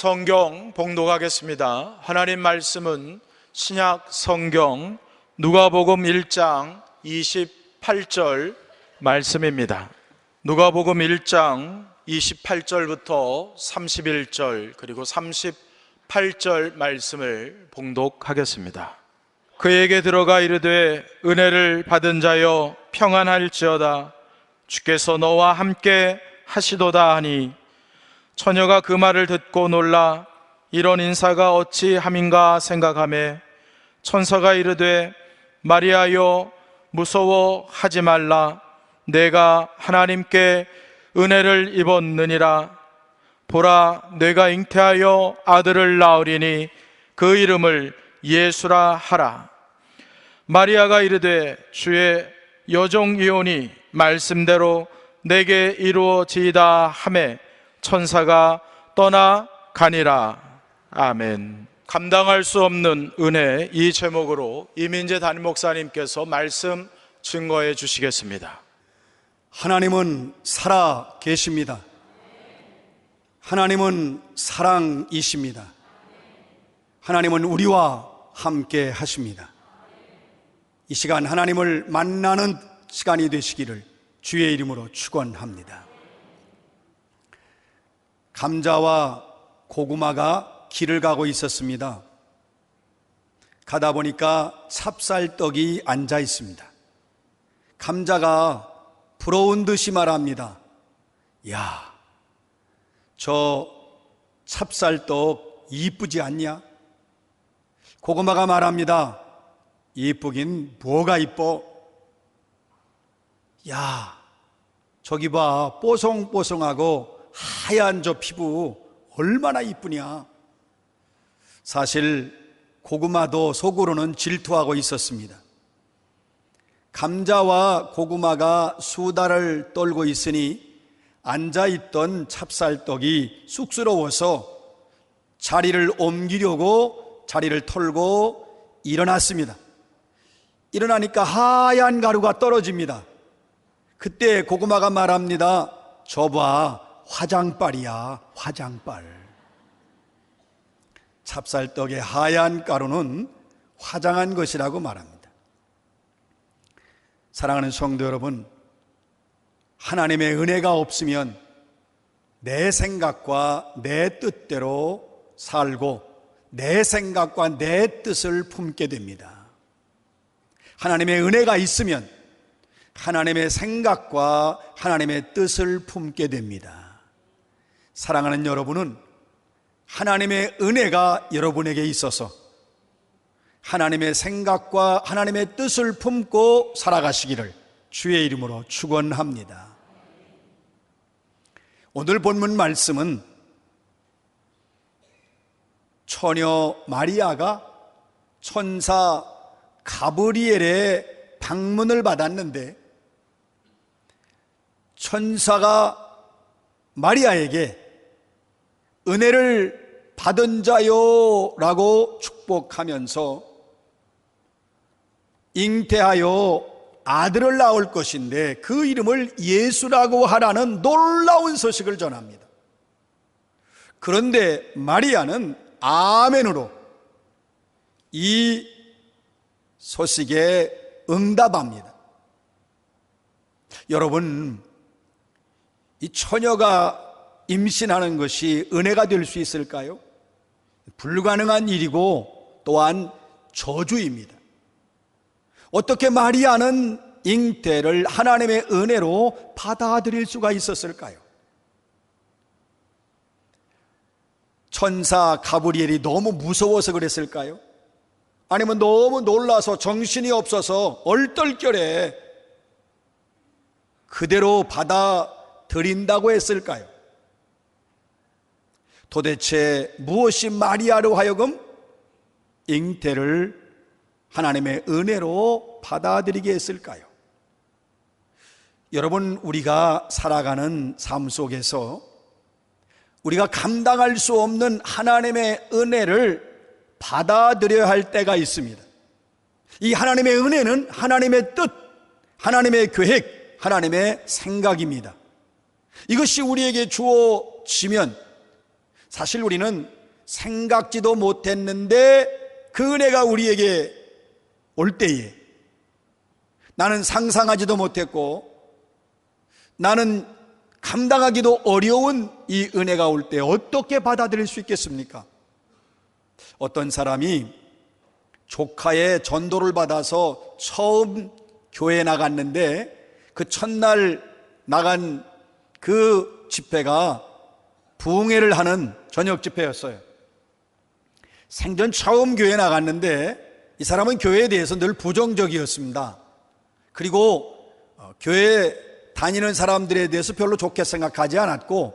성경 봉독하겠습니다. 하나님 말씀은 신약 성경 누가복음 1장 28절 말씀입니다. 누가복음 1장 28절부터 31절 그리고 38절 말씀을 봉독하겠습니다. 그에게 들어가 이르되 은혜를 받은 자여 평안할지어다 주께서 너와 함께 하시도다 하니 처녀가 그 말을 듣고 놀라 이런 인사가 어찌 함인가 생각하매 천사가 이르되 마리아여 무서워하지 말라. 내가 하나님께 은혜를 입었느니라. 보라 내가 잉태하여 아들을 낳으리니 그 이름을 예수라 하라. 마리아가 이르되 주의 여종이오니 말씀대로 내게 이루어지이다 하매 천사가 떠나 가니라. 아멘. 감당할 수 없는 은혜 이 제목으로 이민재 담임 목사님께서 말씀 증거해 주시겠습니다. 하나님은 살아 계십니다. 하나님은 사랑이십니다. 하나님은 우리와 함께 하십니다. 이 시간 하나님을 만나는 시간이 되시기를 주의 이름으로 축원합니다. 감자와 고구마가 길을 가고 있었습니다. 가다 보니까 찹쌀떡이 앉아 있습니다. 감자가 부러운 듯이 말합니다. 야, 저 찹쌀떡 이쁘지 않냐? 고구마가 말합니다. 이쁘긴 뭐가 이뻐? 야, 저기 봐. 뽀송뽀송하고 하얀 저 피부 얼마나 이쁘냐. 사실 고구마도 속으로는 질투하고 있었습니다. 감자와 고구마가 수다를 떨고 있으니 앉아있던 찹쌀떡이 쑥스러워서 자리를 옮기려고 자리를 털고 일어났습니다. 일어나니까 하얀 가루가 떨어집니다. 그때 고구마가 말합니다. 저봐, 화장빨이야, 화장빨. 찹쌀떡의 하얀 가루는 화장한 것이라고 말합니다. 사랑하는 성도 여러분, 하나님의 은혜가 없으면 내 생각과 내 뜻대로 살고 내 생각과 내 뜻을 품게 됩니다. 하나님의 은혜가 있으면 하나님의 생각과 하나님의 뜻을 품게 됩니다. 사랑하는 여러분은 하나님의 은혜가 여러분에게 있어서 하나님의 생각과 하나님의 뜻을 품고 살아가시기를 주의 이름으로 축원합니다. 오늘 본문 말씀은 처녀 마리아가 천사 가브리엘의 방문을 받았는데 천사가 마리아에게 은혜를 받은 자요 라고 축복하면서 잉태하여 아들을 낳을 것인데 그 이름을 예수라고 하라는 놀라운 소식을 전합니다. 그런데 마리아는 아멘으로 이 소식에 응답합니다. 여러분, 이 처녀가 임신하는 것이 은혜가 될 수 있을까요? 불가능한 일이고 또한 저주입니다. 어떻게 마리아는 잉태를 하나님의 은혜로 받아들일 수가 있었을까요? 천사 가브리엘이 너무 무서워서 그랬을까요? 아니면 너무 놀라서 정신이 없어서 얼떨결에 그대로 받아들인다고 했을까요? 도대체 무엇이 마리아로 하여금 잉태를 하나님의 은혜로 받아들이게 했을까요? 여러분, 우리가 살아가는 삶 속에서 우리가 감당할 수 없는 하나님의 은혜를 받아들여야 할 때가 있습니다. 이 하나님의 은혜는 하나님의 뜻, 하나님의 계획, 하나님의 생각입니다. 이것이 우리에게 주어지면 사실 우리는 생각지도 못했는데 그 은혜가 우리에게 올 때에 나는 상상하지도 못했고 나는 감당하기도 어려운 이 은혜가 올 때 어떻게 받아들일 수 있겠습니까? 어떤 사람이 조카의 전도를 받아서 처음 교회에 나갔는데 그 첫날 나간 그 집회가 부흥회를 하는 저녁 집회였어요. 생전 처음 교회에 나갔는데 이 사람은 교회에 대해서 늘 부정적이었습니다. 그리고 어, 교회 다니는 사람들에 대해서 별로 좋게 생각하지 않았고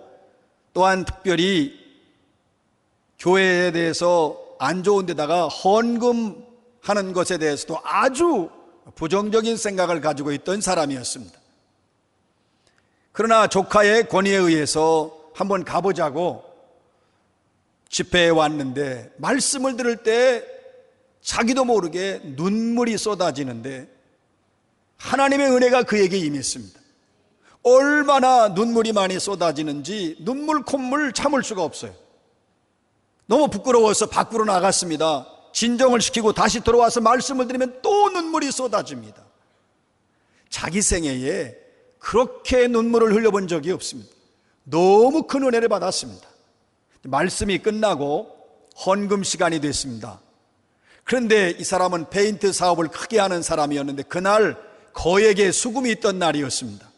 또한 특별히 교회에 대해서 안 좋은 데다가 헌금하는 것에 대해서도 아주 부정적인 생각을 가지고 있던 사람이었습니다. 그러나 조카의 권위에 의해서 한번 가보자고 집회에 왔는데 말씀을 들을 때 자기도 모르게 눈물이 쏟아지는데 하나님의 은혜가 그에게 임했습니다. 얼마나 눈물이 많이 쏟아지는지 눈물 콧물 참을 수가 없어요. 너무 부끄러워서 밖으로 나갔습니다. 진정을 시키고 다시 들어와서 말씀을 드리면 또 눈물이 쏟아집니다. 자기 생애에 그렇게 눈물을 흘려본 적이 없습니다. 너무 큰 은혜를 받았습니다. 말씀이 끝나고 헌금 시간이 됐습니다. 그런데 이 사람은 페인트 사업을 크게 하는 사람이었는데 그날 거액의 수금이 있던 날이었습니다.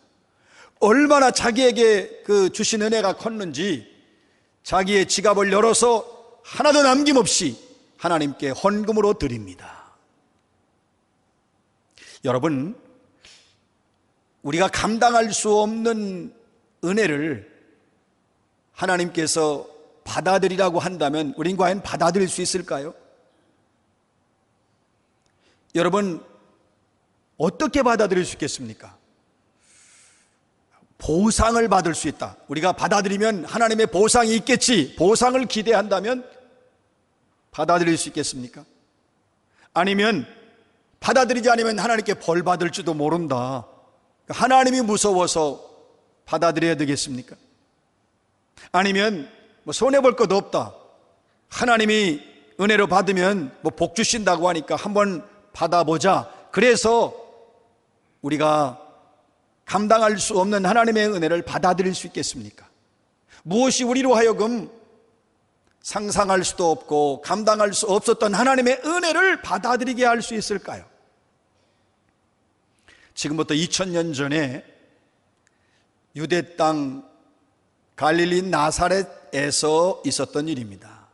얼마나 자기에게 그 주신 은혜가 컸는지 자기의 지갑을 열어서 하나도 남김없이 하나님께 헌금으로 드립니다. 여러분, 우리가 감당할 수 없는 은혜를 하나님께서 받아들이라고 한다면 우린 과연 받아들일 수 있을까요? 여러분, 어떻게 받아들일 수 있겠습니까? 보상을 받을 수 있다. 우리가 받아들이면 하나님의 보상이 있겠지. 보상을 기대한다면 받아들일 수 있겠습니까? 아니면 받아들이지 않으면 하나님께 벌 받을지도 모른다. 하나님이 무서워서 받아들여야 되겠습니까? 아니면 뭐 손해볼 것도 없다. 하나님이 은혜로 받으면 뭐 복 주신다고 하니까 한번 받아보자. 그래서 우리가 감당할 수 없는 하나님의 은혜를 받아들일 수 있겠습니까? 무엇이 우리로 하여금 상상할 수도 없고 감당할 수 없었던 하나님의 은혜를 받아들이게 할 수 있을까요? 지금부터 2000년 전에 유대 땅 갈릴리 나사렛 에서 있었던 일입니다.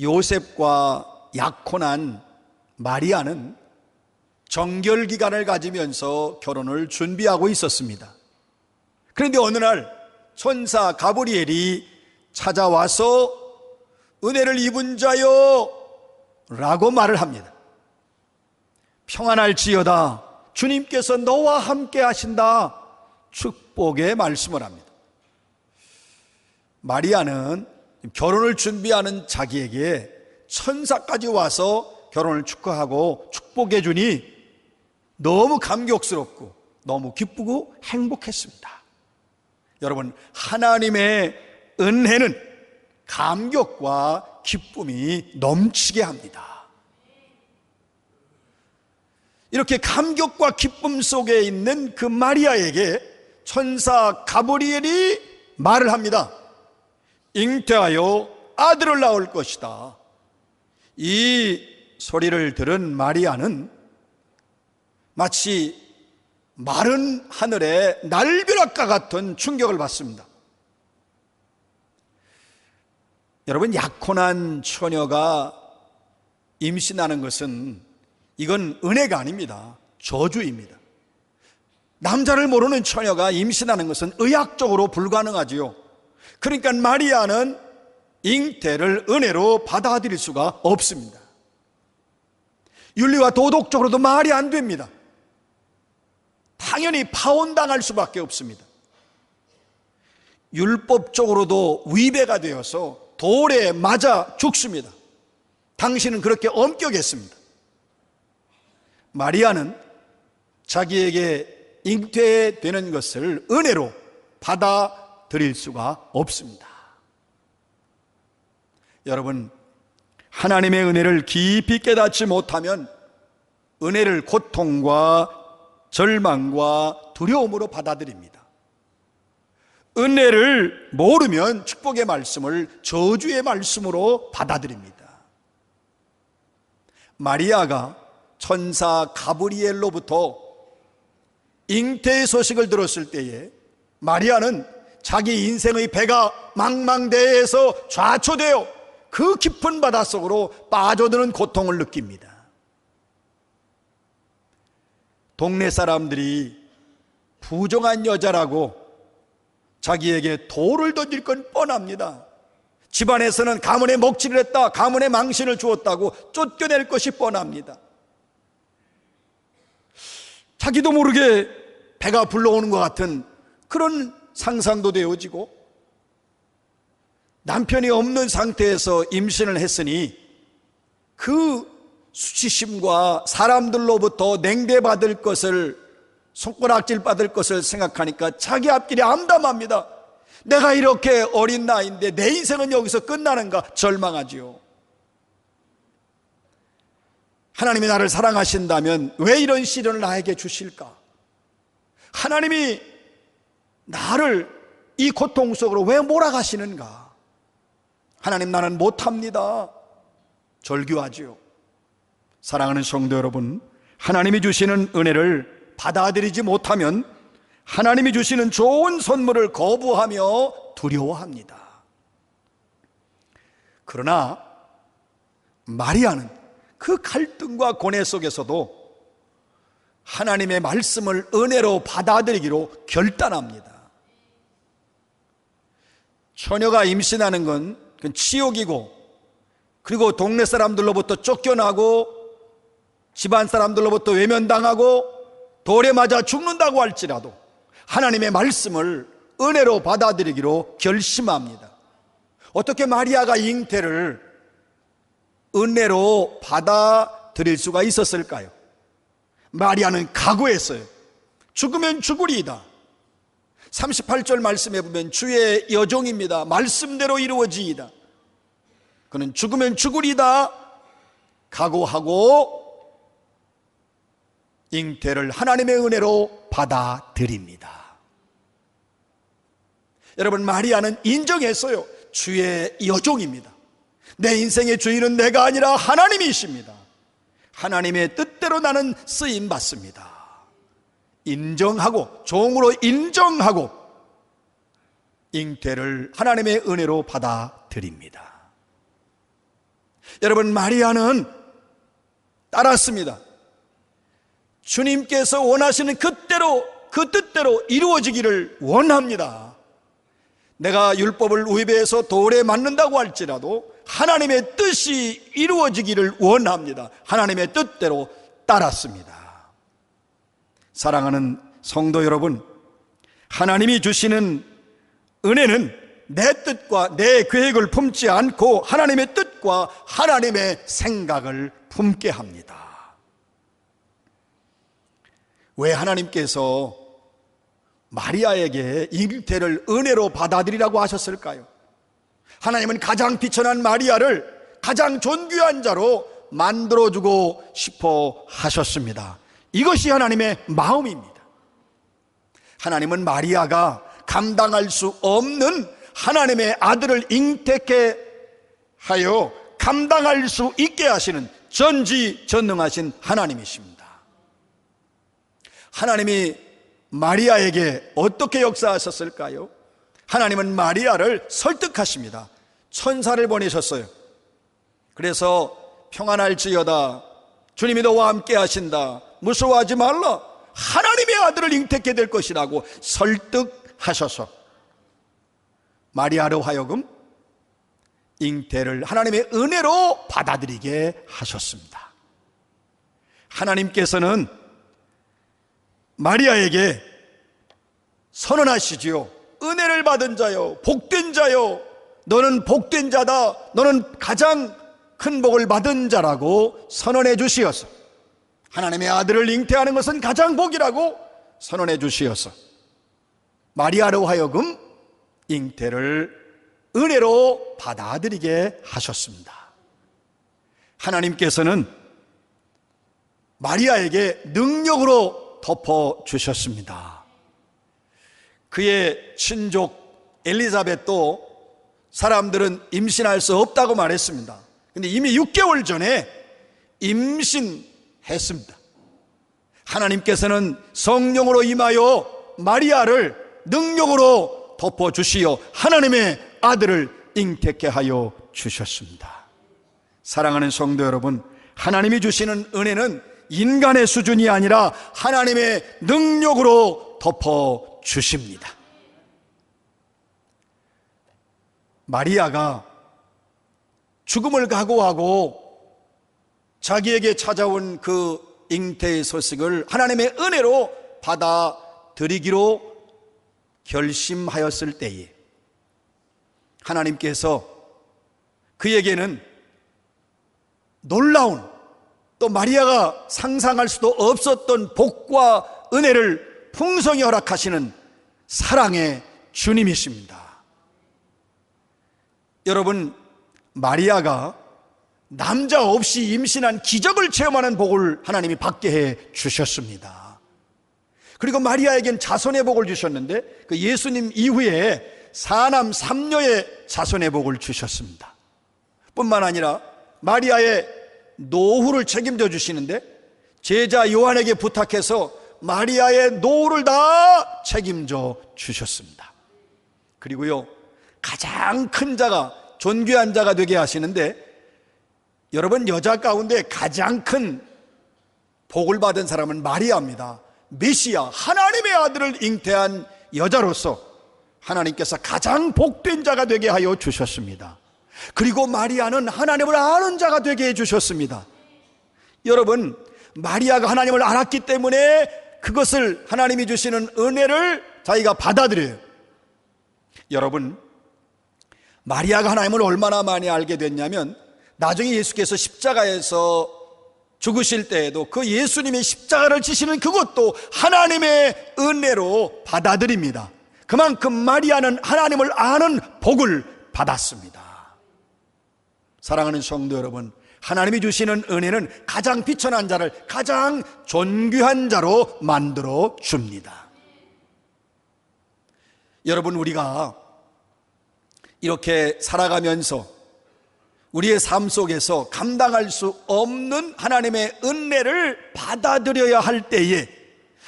요셉과 약혼한 마리아는 정결 기간을 가지면서 결혼을 준비하고 있었습니다. 그런데 어느 날 천사 가브리엘이 찾아와서 은혜를 입은 자여 라고 말을 합니다. 평안할지어다 주님께서 너와 함께 하신다 축복의 말씀을 합니다. 마리아는 결혼을 준비하는 자기에게 천사까지 와서 결혼을 축하하고 축복해 주니 너무 감격스럽고 너무 기쁘고 행복했습니다. 여러분, 하나님의 은혜는 감격과 기쁨이 넘치게 합니다. 이렇게 감격과 기쁨 속에 있는 그 마리아에게 천사 가브리엘이 말을 합니다. 잉태하여 아들을 낳을 것이다. 이 소리를 들은 마리아는 마치 마른 하늘의 날벼락과 같은 충격을 받습니다. 여러분, 약혼한 처녀가 임신하는 것은 이건 은혜가 아닙니다. 저주입니다. 남자를 모르는 처녀가 임신하는 것은 의학적으로 불가능하지요. 그러니까 마리아는 잉태를 은혜로 받아들일 수가 없습니다. 윤리와 도덕적으로도 말이 안 됩니다. 당연히 파혼당할 수밖에 없습니다. 율법적으로도 위배가 되어서 돌에 맞아 죽습니다. 당신은 그렇게 엄격했습니다. 마리아는 자기에게 잉태되는 것을 은혜로 받아 들일 수가 없습니다. 여러분, 하나님의 은혜를 깊이 깨닫지 못하면 은혜를 고통과 절망과 두려움으로 받아들입니다. 은혜를 모르면 축복의 말씀을 저주의 말씀으로 받아들입니다. 마리아가 천사 가브리엘로부터 잉태의 소식을 들었을 때에 마리아는 자기 인생의 배가 망망대해에서 좌초되어 그 깊은 바닷속으로 빠져드는 고통을 느낍니다. 동네 사람들이 부정한 여자라고 자기에게 돌을 던질 건 뻔합니다. 집안에서는 가문에 먹칠을 했다, 가문에 망신을 주었다고 쫓겨낼 것이 뻔합니다. 자기도 모르게 배가 불러오는 것 같은 그런 상상도 되어지고 남편이 없는 상태에서 임신을 했으니 그 수치심과 사람들로부터 냉대받을 것을 손가락질 받을 것을 생각하니까 자기 앞길이 암담합니다. 내가 이렇게 어린 나이인데 내 인생은 여기서 끝나는가 절망하지요. 하나님이 나를 사랑하신다면 왜 이런 시련을 나에게 주실까? 하나님이 나를 이 고통 속으로 왜 몰아가시는가? 하나님 나는 못합니다. 절규하지요. 사랑하는 성도 여러분, 하나님이 주시는 은혜를 받아들이지 못하면 하나님이 주시는 좋은 선물을 거부하며 두려워합니다. 그러나 마리아는 그 갈등과 고뇌 속에서도 하나님의 말씀을 은혜로 받아들이기로 결단합니다. 처녀가 임신하는 건 그건 치욕이고 그리고 동네 사람들로부터 쫓겨나고 집안 사람들로부터 외면당하고 돌에 맞아 죽는다고 할지라도 하나님의 말씀을 은혜로 받아들이기로 결심합니다. 어떻게 마리아가 잉태를 은혜로 받아들일 수가 있었을까요? 마리아는 각오했어요. 죽으면 죽으리이다. 38절 말씀해 보면 주의 여종입니다. 말씀대로 이루어지이다. 그는 죽으면 죽으리다. 각오하고 잉태를 하나님의 은혜로 받아들입니다. 여러분, 마리아는 인정했어요. 주의 여종입니다. 내 인생의 주인은 내가 아니라 하나님이십니다. 하나님의 뜻대로 나는 쓰임 받습니다. 인정하고 종으로 인정하고 잉태를 하나님의 은혜로 받아들입니다. 여러분 마리아는 따랐습니다. 주님께서 원하시는 그대로 그 뜻대로 이루어지기를 원합니다. 내가 율법을 위배해서 돌에 맞는다고 할지라도 하나님의 뜻이 이루어지기를 원합니다. 하나님의 뜻대로 따랐습니다. 사랑하는 성도 여러분, 하나님이 주시는 은혜는 내 뜻과 내 계획을 품지 않고 하나님의 뜻과 하나님의 생각을 품게 합니다. 왜 하나님께서 마리아에게 잉태를 은혜로 받아들이라고 하셨을까요? 하나님은 가장 비천한 마리아를 가장 존귀한 자로 만들어주고 싶어 하셨습니다. 이것이 하나님의 마음입니다. 하나님은 마리아가 감당할 수 없는 하나님의 아들을 잉태케 하여 감당할 수 있게 하시는 전지전능하신 하나님이십니다. 하나님이 마리아에게 어떻게 역사하셨을까요? 하나님은 마리아를 설득하십니다. 천사를 보내셨어요. 그래서 평안할지어다. 주님이 너와 함께 하신다. 무서워하지 말라. 하나님의 아들을 잉태케 될 것이라고 설득하셔서 마리아로 하여금 잉태를 하나님의 은혜로 받아들이게 하셨습니다. 하나님께서는 마리아에게 선언하시지요. 은혜를 받은 자요, 복된 자요, 너는 복된 자다, 너는 가장 큰 복을 받은 자라고 선언해 주시어서 하나님의 아들을 잉태하는 것은 가장 복이라고 선언해 주시어서 마리아로 하여금 잉태를 은혜로 받아들이게 하셨습니다. 하나님께서는 마리아에게 능력으로 덮어 주셨습니다. 그의 친족 엘리자벳도 사람들은 임신할 수 없다고 말했습니다. 근데 이미 6개월 전에 임신 했습니다. 하나님께서는 성령으로 임하여 마리아를 능력으로 덮어 주시어 하나님의 아들을 잉태케 하여 주셨습니다. 사랑하는 성도 여러분, 하나님이 주시는 은혜는 인간의 수준이 아니라 하나님의 능력으로 덮어 주십니다. 마리아가 죽음을 각오하고 자기에게 찾아온 그 잉태의 소식을 하나님의 은혜로 받아들이기로 결심하였을 때에 하나님께서 그에게는 놀라운 또 마리아가 상상할 수도 없었던 복과 은혜를 풍성히 허락하시는 사랑의 주님이십니다. 여러분, 마리아가 남자 없이 임신한 기적을 체험하는 복을 하나님이 받게 해 주셨습니다. 그리고 마리아에겐 자손의 복을 주셨는데 그 예수님 이후에 사남 삼녀의 자손의 복을 주셨습니다. 뿐만 아니라 마리아의 노후를 책임져 주시는데 제자 요한에게 부탁해서 마리아의 노후를 다 책임져 주셨습니다. 그리고요, 가장 큰 자가 존귀한 자가 되게 하시는데 여러분 여자 가운데 가장 큰 복을 받은 사람은 마리아입니다. 메시아 하나님의 아들을 잉태한 여자로서 하나님께서 가장 복된 자가 되게 하여 주셨습니다. 그리고 마리아는 하나님을 아는 자가 되게 해 주셨습니다. 여러분 마리아가 하나님을 알았기 때문에 그것을 하나님이 주시는 은혜를 자기가 받아들여요. 여러분 마리아가 하나님을 얼마나 많이 알게 됐냐면 나중에 예수께서 십자가에서 죽으실 때에도 그 예수님의 십자가를 지시는 그것도 하나님의 은혜로 받아들입니다. 그만큼 마리아는 하나님을 아는 복을 받았습니다. 사랑하는 성도 여러분, 하나님이 주시는 은혜는 가장 비천한 자를 가장 존귀한 자로 만들어 줍니다. 여러분, 우리가 이렇게 살아가면서 우리의 삶 속에서 감당할 수 없는 하나님의 은혜를 받아들여야 할 때에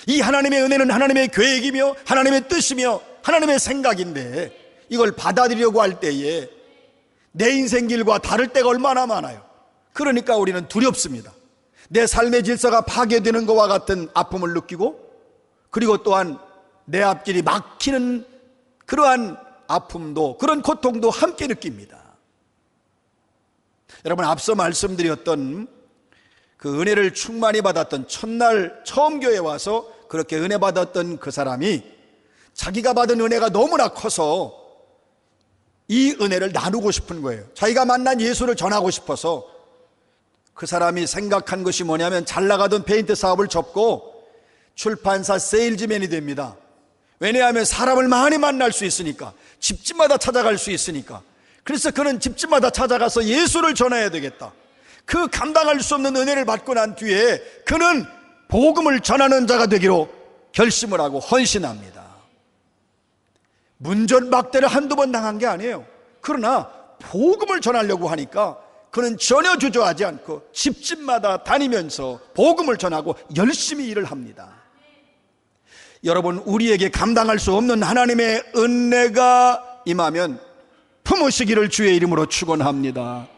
이 하나님의 은혜는 하나님의 계획이며 하나님의 뜻이며 하나님의 생각인데 이걸 받아들이려고 할 때에 내 인생 길과 다를 때가 얼마나 많아요. 그러니까 우리는 두렵습니다. 내 삶의 질서가 파괴되는 것과 같은 아픔을 느끼고 그리고 또한 내 앞길이 막히는 그러한 아픔도 그런 고통도 함께 느낍니다. 여러분 앞서 말씀드렸던 그 은혜를 충만히 받았던 첫날 처음 교회 와서 그렇게 은혜 받았던 그 사람이 자기가 받은 은혜가 너무나 커서 이 은혜를 나누고 싶은 거예요. 자기가 만난 예수를 전하고 싶어서 그 사람이 생각한 것이 뭐냐면 잘 나가던 페인트 사업을 접고 출판사 세일즈맨이 됩니다. 왜냐하면 사람을 많이 만날 수 있으니까 집집마다 찾아갈 수 있으니까 그래서 그는 집집마다 찾아가서 예수를 전해야 되겠다. 그 감당할 수 없는 은혜를 받고 난 뒤에 그는 복음을 전하는 자가 되기로 결심을 하고 헌신합니다. 문전박대를 한두 번 당한 게 아니에요. 그러나 복음을 전하려고 하니까 그는 전혀 주저하지 않고 집집마다 다니면서 복음을 전하고 열심히 일을 합니다. 여러분, 우리에게 감당할 수 없는 하나님의 은혜가 임하면 품으시기를 주의 이름으로 축원합니다.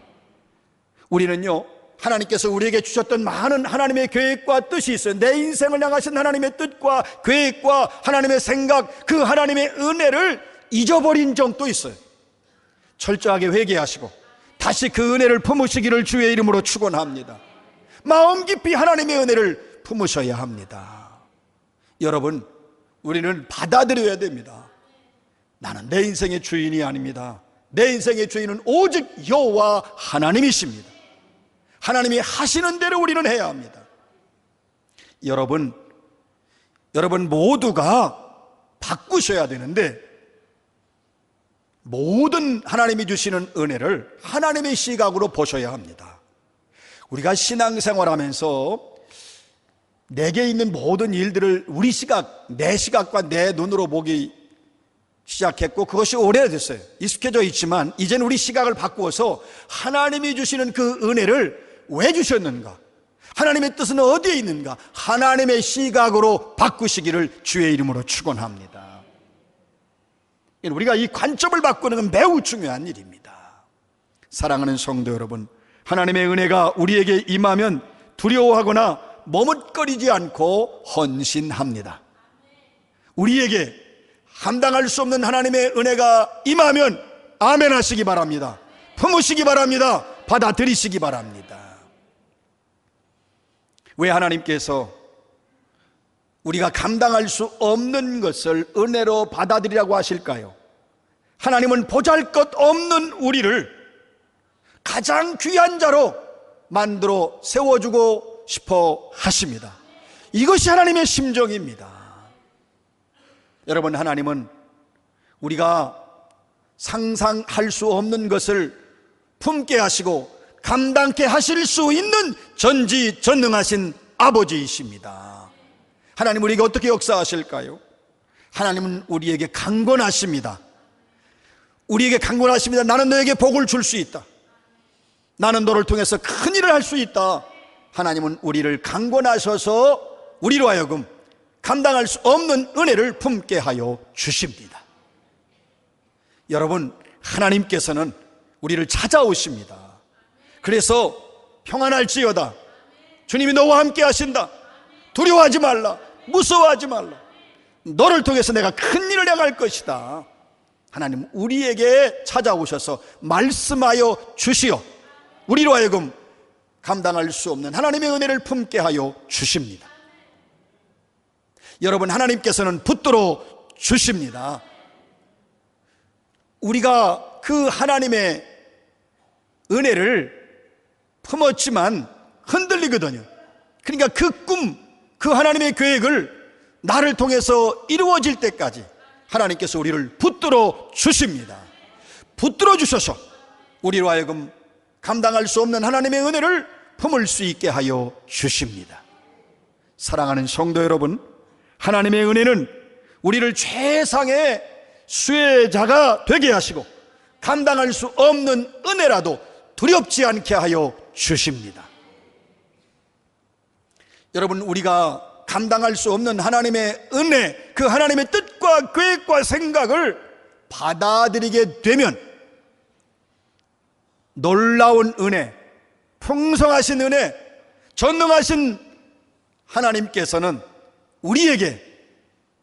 우리는요, 하나님께서 우리에게 주셨던 많은 하나님의 계획과 뜻이 있어요. 내 인생을 향하신 하나님의 뜻과 계획과 하나님의 생각, 그 하나님의 은혜를 잊어버린 적도 있어요. 철저하게 회개하시고 다시 그 은혜를 품으시기를 주의 이름으로 축원합니다. 마음 깊이 하나님의 은혜를 품으셔야 합니다. 여러분, 우리는 받아들여야 됩니다. 나는 내 인생의 주인이 아닙니다. 내 인생의 주인은 오직 여호와 하나님이십니다. 하나님이 하시는 대로 우리는 해야 합니다. 여러분, 여러분 모두가 바꾸셔야 되는데 모든 하나님이 주시는 은혜를 하나님의 시각으로 보셔야 합니다. 우리가 신앙생활 하면서 내게 있는 모든 일들을 우리 시각, 내 시각과 내 눈으로 보기 시작했고 그것이 오래됐어요. 익숙해져 있지만 이젠 우리 시각을 바꾸어서 하나님이 주시는 그 은혜를 왜 주셨는가? 하나님의 뜻은 어디에 있는가? 하나님의 시각으로 바꾸시기를 주의 이름으로 축원합니다. 우리가 이 관점을 바꾸는 건 매우 중요한 일입니다. 사랑하는 성도 여러분, 하나님의 은혜가 우리에게 임하면 두려워하거나 머뭇거리지 않고 헌신합니다. 우리에게 감당할 수 없는 하나님의 은혜가 임하면 아멘 하시기 바랍니다. 품으시기 바랍니다. 받아들이시기 바랍니다. 왜 하나님께서 우리가 감당할 수 없는 것을 은혜로 받아들이라고 하실까요? 하나님은 보잘 것 없는 우리를 가장 귀한 자로 만들어 세워주고 싶어 하십니다. 이것이 하나님의 심정입니다. 여러분, 하나님은 우리가 상상할 수 없는 것을 품게 하시고 감당케 하실 수 있는 전지전능하신 아버지이십니다. 하나님 우리에게 어떻게 역사하실까요? 하나님은 우리에게 강권하십니다. 우리에게 강권하십니다. 나는 너에게 복을 줄 수 있다. 나는 너를 통해서 큰 일을 할 수 있다. 하나님은 우리를 강권하셔서 우리로 하여금 감당할 수 없는 은혜를 품게 하여 주십니다. 여러분, 하나님께서는 우리를 찾아오십니다. 그래서 평안할지어다. 주님이 너와 함께 하신다. 두려워하지 말라. 무서워하지 말라. 너를 통해서 내가 큰 일을 행할 것이다. 하나님 우리에게 찾아오셔서 말씀하여 주시어 우리로 하여금 감당할 수 없는 하나님의 은혜를 품게 하여 주십니다. 여러분 하나님께서는 붙들어 주십니다. 우리가 그 하나님의 은혜를 품었지만 흔들리거든요. 그러니까 그 꿈, 그 하나님의 계획을 나를 통해서 이루어질 때까지 하나님께서 우리를 붙들어 주십니다. 붙들어 주셔서 우리로 하여금 감당할 수 없는 하나님의 은혜를 품을 수 있게 하여 주십니다. 사랑하는 성도 여러분, 하나님의 은혜는 우리를 최상의 수혜자가 되게 하시고 감당할 수 없는 은혜라도 두렵지 않게 하여 주십니다. 여러분, 우리가 감당할 수 없는 하나님의 은혜, 그 하나님의 뜻과 계획과 생각을 받아들이게 되면 놀라운 은혜, 풍성하신 은혜, 전능하신 하나님께서는 우리에게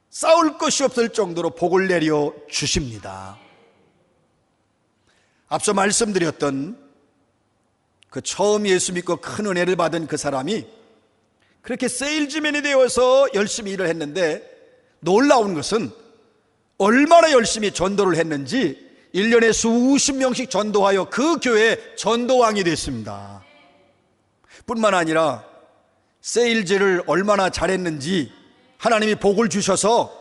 싸울 것이 없을 정도로 복을 내려 주십니다. 앞서 말씀드렸던 그 처음 예수 믿고 큰 은혜를 받은 그 사람이 그렇게 세일즈맨이 되어서 열심히 일을 했는데 놀라운 것은 얼마나 열심히 전도를 했는지 1년에 수십 명씩 전도하여 그 교회 전도왕이 됐습니다. 뿐만 아니라 세일즈를 얼마나 잘했는지 하나님이 복을 주셔서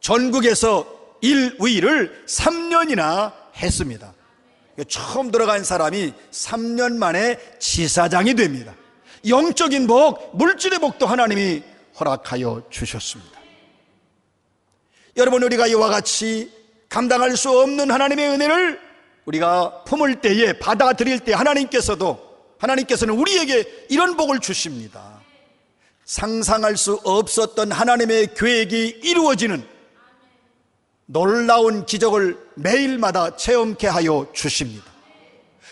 전국에서 1위를 3년이나 했습니다. 처음 들어간 사람이 3년 만에 지사장이 됩니다. 영적인 복, 물질의 복도 하나님이 허락하여 주셨습니다. 여러분, 우리가 이와 같이 감당할 수 없는 하나님의 은혜를 우리가 품을 때에 받아들일 때 하나님께서도 하나님께서는 우리에게 이런 복을 주십니다. 상상할 수 없었던 하나님의 계획이 이루어지는 놀라운 기적을 매일마다 체험케 하여 주십니다.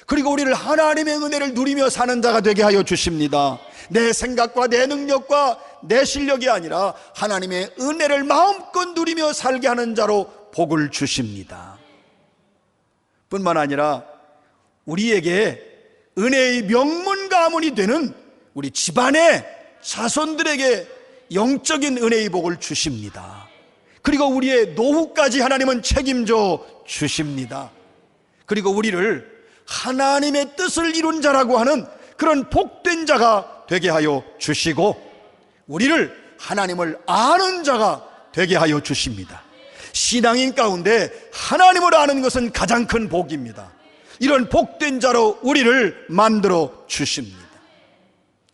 그리고 우리를 하나님의 은혜를 누리며 사는 자가 되게 하여 주십니다. 내 생각과 내 능력과 내 실력이 아니라 하나님의 은혜를 마음껏 누리며 살게 하는 자로 복을 주십니다. 뿐만 아니라 우리에게 은혜의 명문 가문이 되는 우리 집안의 자손들에게 영적인 은혜의 복을 주십니다. 그리고 우리의 노후까지 하나님은 책임져 주십니다. 그리고 우리를 하나님의 뜻을 이룬 자라고 하는 그런 복된 자가 되게 하여 주시고 우리를 하나님을 아는 자가 되게 하여 주십니다. 신앙인 가운데 하나님을 아는 것은 가장 큰 복입니다. 이런 복된 자로 우리를 만들어 주십니다.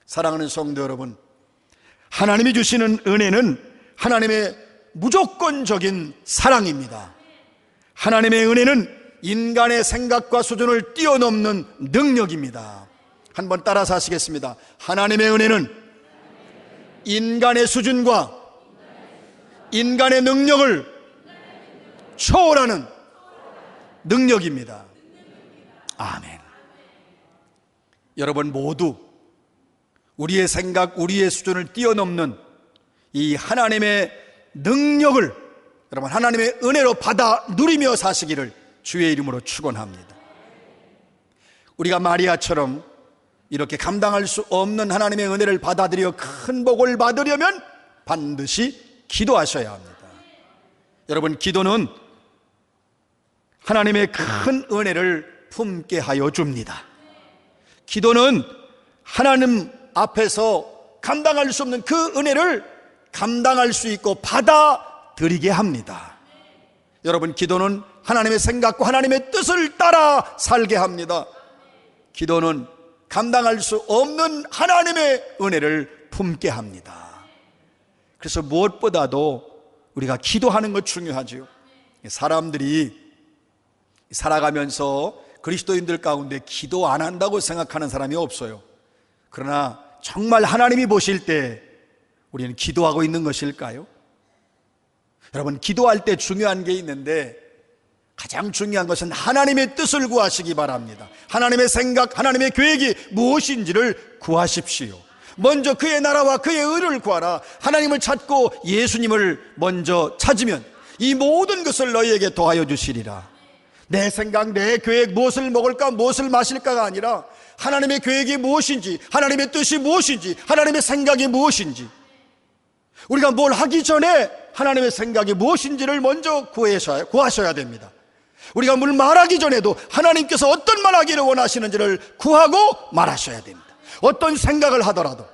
사랑하는 성도 여러분, 하나님이 주시는 은혜는 하나님의 무조건적인 사랑입니다. 하나님의 은혜는 인간의 생각과 수준을 뛰어넘는 능력입니다. 한번 따라서 하시겠습니다. 하나님의 은혜는 인간의 수준과 인간의 능력을 초월하는 능력입니다. 아멘. 여러분 모두 우리의 생각, 우리의 수준을 뛰어넘는 이 하나님의 능력을 여러분 하나님의 은혜로 받아 누리며 사시기를 주의 이름으로 축원합니다. 우리가 마리아처럼 이렇게 감당할 수 없는 하나님의 은혜를 받아들여 큰 복을 받으려면 반드시 기도하셔야 합니다. 여러분 기도는 하나님의 큰 은혜를 품게 하여 줍니다. 기도는 하나님 앞에서 감당할 수 없는 그 은혜를 감당할 수 있고 받아들이게 합니다. 여러분, 기도는 하나님의 생각과 하나님의 뜻을 따라 살게 합니다. 기도는 감당할 수 없는 하나님의 은혜를 품게 합니다. 그래서 무엇보다도 우리가 기도하는 것 중요하지요. 사람들이 살아가면서 그리스도인들 가운데 기도 안 한다고 생각하는 사람이 없어요. 그러나 정말 하나님이 보실 때 우리는 기도하고 있는 것일까요? 여러분, 기도할 때 중요한 게 있는데 가장 중요한 것은 하나님의 뜻을 구하시기 바랍니다. 하나님의 생각, 하나님의 계획이 무엇인지를 구하십시오. 먼저 그의 나라와 그의 의를 구하라. 하나님을 찾고 예수님을 먼저 찾으면 이 모든 것을 너희에게 더하여 주시리라. 내 생각, 내 계획, 무엇을 먹을까, 무엇을 마실까가 아니라 하나님의 계획이 무엇인지, 하나님의 뜻이 무엇인지, 하나님의 생각이 무엇인지, 우리가 뭘 하기 전에 하나님의 생각이 무엇인지를 먼저 구하셔야, 구하셔야 됩니다. 우리가 뭘 말하기 전에도 하나님께서 어떤 말 하기를 원하시는지를 구하고 말하셔야 됩니다. 어떤 생각을 하더라도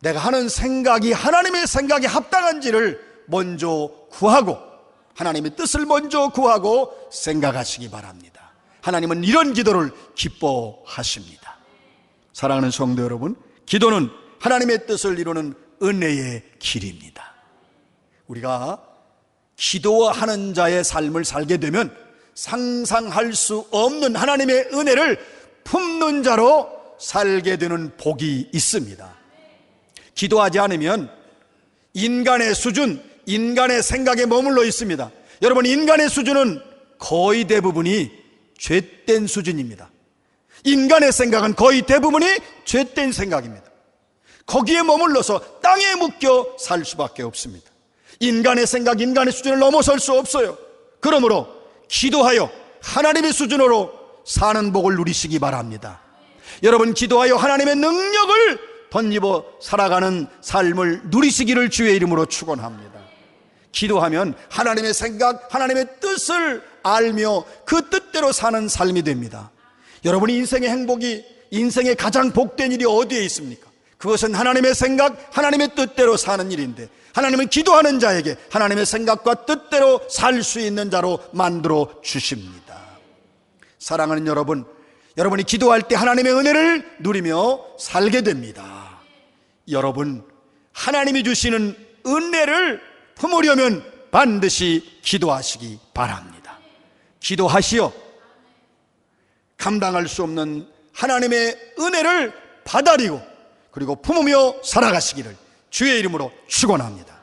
내가 하는 생각이 하나님의 생각에 합당한지를 먼저 구하고 하나님의 뜻을 먼저 구하고 생각하시기 바랍니다. 하나님은 이런 기도를 기뻐하십니다. 사랑하는 성도 여러분, 기도는 하나님의 뜻을 이루는 은혜의 길입니다. 우리가 기도하는 자의 삶을 살게 되면 상상할 수 없는 하나님의 은혜를 품는 자로 살게 되는 복이 있습니다. 기도하지 않으면 인간의 수준, 인간의 생각에 머물러 있습니다. 여러분, 인간의 수준은 거의 대부분이 죄된 수준입니다. 인간의 생각은 거의 대부분이 죄된 생각입니다. 거기에 머물러서 땅에 묶여 살 수밖에 없습니다. 인간의 생각, 인간의 수준을 넘어설 수 없어요. 그러므로 기도하여 하나님의 수준으로 사는 복을 누리시기 바랍니다. 여러분, 기도하여 하나님의 능력을 덧입어 살아가는 삶을 누리시기를 주의 이름으로 축원합니다. 기도하면 하나님의 생각, 하나님의 뜻을 알며 그 뜻대로 사는 삶이 됩니다. 여러분이 인생의 행복이 인생의 가장 복된 일이 어디에 있습니까? 그것은 하나님의 생각, 하나님의 뜻대로 사는 일인데 하나님은 기도하는 자에게 하나님의 생각과 뜻대로 살 수 있는 자로 만들어 주십니다. 사랑하는 여러분, 여러분이 기도할 때 하나님의 은혜를 누리며 살게 됩니다. 여러분, 하나님이 주시는 은혜를 품으려면 반드시 기도하시기 바랍니다. 기도하시어 감당할 수 없는 하나님의 은혜를 받아리고 그리고 품으며 살아가시기를 주의 이름으로 축원합니다.